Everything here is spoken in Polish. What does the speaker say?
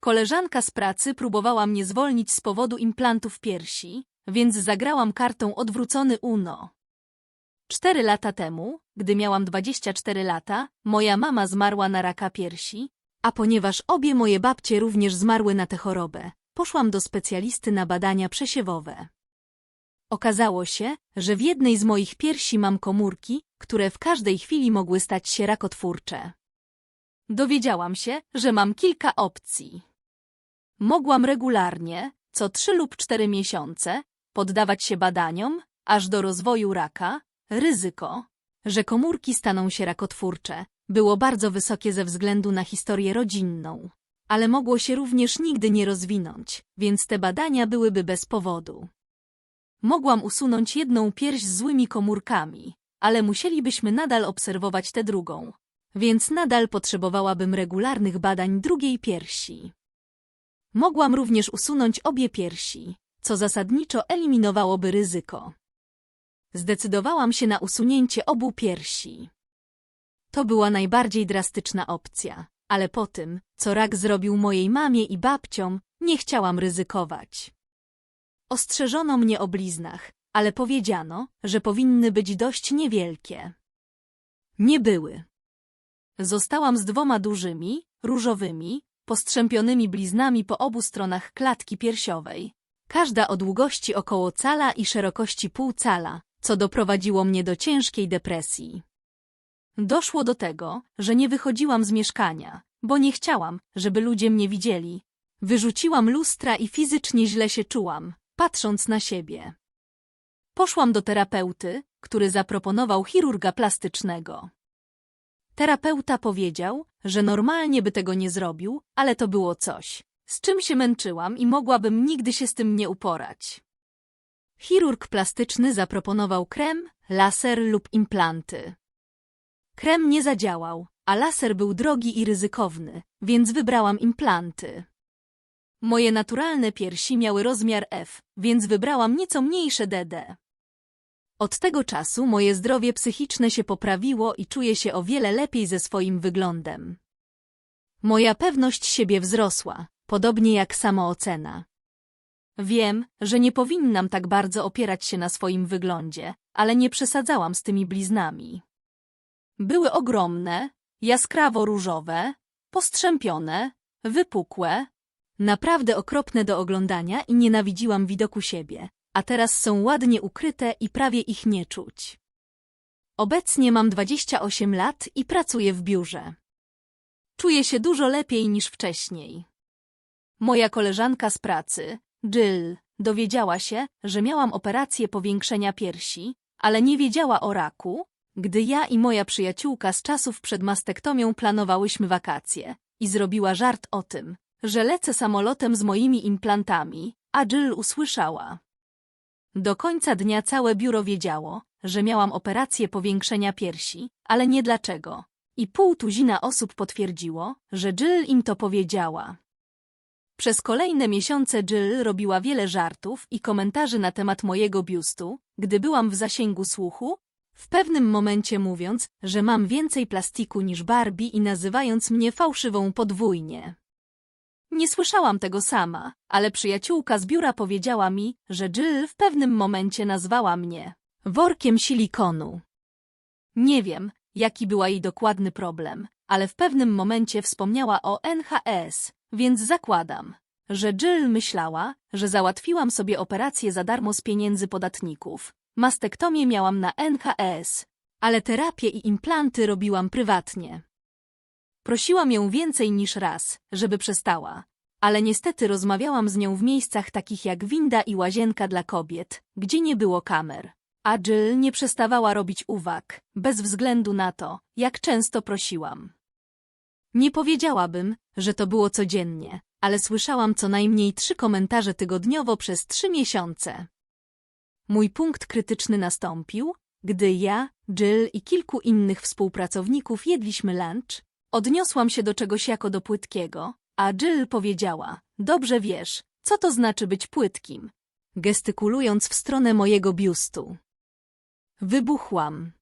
Koleżanka z pracy próbowała mnie zwolnić z powodu implantów piersi, więc zagrałam kartą odwrócony Uno. Cztery lata temu, gdy miałam 24 lata, moja mama zmarła na raka piersi, a ponieważ obie moje babcie również zmarły na tę chorobę, poszłam do specjalisty na badania przesiewowe. Okazało się, że w jednej z moich piersi mam komórki, które w każdej chwili mogły stać się rakotwórcze. Dowiedziałam się, że mam kilka opcji. Mogłam regularnie, co trzy lub cztery miesiące, poddawać się badaniom, aż do rozwoju raka, ryzyko, że komórki staną się rakotwórcze, było bardzo wysokie ze względu na historię rodzinną, ale mogło się również nigdy nie rozwinąć, więc te badania byłyby bez powodu. Mogłam usunąć jedną pierś z złymi komórkami, ale musielibyśmy nadal obserwować tę drugą, więc nadal potrzebowałabym regularnych badań drugiej piersi. Mogłam również usunąć obie piersi, co zasadniczo eliminowałoby ryzyko. Zdecydowałam się na usunięcie obu piersi. To była najbardziej drastyczna opcja, ale po tym, co rak zrobił mojej mamie i babciom, nie chciałam ryzykować. Ostrzeżono mnie o bliznach, ale powiedziano, że powinny być dość niewielkie. Nie były. Zostałam z dwoma dużymi, różowymi, postrzępionymi bliznami po obu stronach klatki piersiowej. Każda o długości około cala i szerokości pół cala, co doprowadziło mnie do ciężkiej depresji. Doszło do tego, że nie wychodziłam z mieszkania, bo nie chciałam, żeby ludzie mnie widzieli. Wyrzuciłam lustra i fizycznie źle się czułam, patrząc na siebie. Poszłam do terapeuty, który zaproponował chirurga plastycznego. Terapeuta powiedział, że normalnie by tego nie zrobił, ale to było coś, z czym się męczyłam i mogłabym nigdy się z tym nie uporać. Chirurg plastyczny zaproponował krem, laser lub implanty. Krem nie zadziałał, a laser był drogi i ryzykowny, więc wybrałam implanty. Moje naturalne piersi miały rozmiar F, więc wybrałam nieco mniejsze DD. Od tego czasu moje zdrowie psychiczne się poprawiło i czuję się o wiele lepiej ze swoim wyglądem. Moja pewność siebie wzrosła, podobnie jak samoocena. Wiem, że nie powinnam tak bardzo opierać się na swoim wyglądzie, ale nie przesadzałam z tymi bliznami. Były ogromne, jaskrawo różowe, postrzępione, wypukłe, naprawdę okropne do oglądania i nienawidziłam widoku siebie, a teraz są ładnie ukryte i prawie ich nie czuć. Obecnie mam 28 lat i pracuję w biurze. Czuję się dużo lepiej niż wcześniej. Moja koleżanka z pracy, Jill, dowiedziała się, że miałam operację powiększenia piersi, ale nie wiedziała o raku, gdy ja i moja przyjaciółka z czasów przed mastektomią planowałyśmy wakacje i zrobiła żart o tym, że lecę samolotem z moimi implantami, a Jill usłyszała. Do końca dnia całe biuro wiedziało, że miałam operację powiększenia piersi, ale nie dlaczego. I pół tuzina osób potwierdziło, że Jill im to powiedziała. Przez kolejne miesiące Jill robiła wiele żartów i komentarzy na temat mojego biustu, gdy byłam w zasięgu słuchu, w pewnym momencie mówiąc, że mam więcej plastiku niż Barbie i nazywając mnie fałszywą podwójnie. Nie słyszałam tego sama, ale przyjaciółka z biura powiedziała mi, że Jill w pewnym momencie nazwała mnie workiem silikonu. Nie wiem, jaki była jej dokładny problem, ale w pewnym momencie wspomniała o NHS, więc zakładam, że Jill myślała, że załatwiłam sobie operację za darmo z pieniędzy podatników. Mastektomię miałam na NHS, ale terapię i implanty robiłam prywatnie. Prosiłam ją więcej niż raz, żeby przestała, ale niestety rozmawiałam z nią w miejscach takich jak winda i łazienka dla kobiet, gdzie nie było kamer. A Jill nie przestawała robić uwag, bez względu na to, jak często prosiłam. Nie powiedziałabym, że to było codziennie, ale słyszałam co najmniej trzy komentarze tygodniowo przez trzy miesiące. Mój punkt krytyczny nastąpił, gdy ja, Jill i kilku innych współpracowników jedliśmy lunch, odniosłam się do czegoś jako do płytkiego, a Jill powiedziała, dobrze wiesz, co to znaczy być płytkim, gestykulując w stronę mojego biustu. Wybuchłam.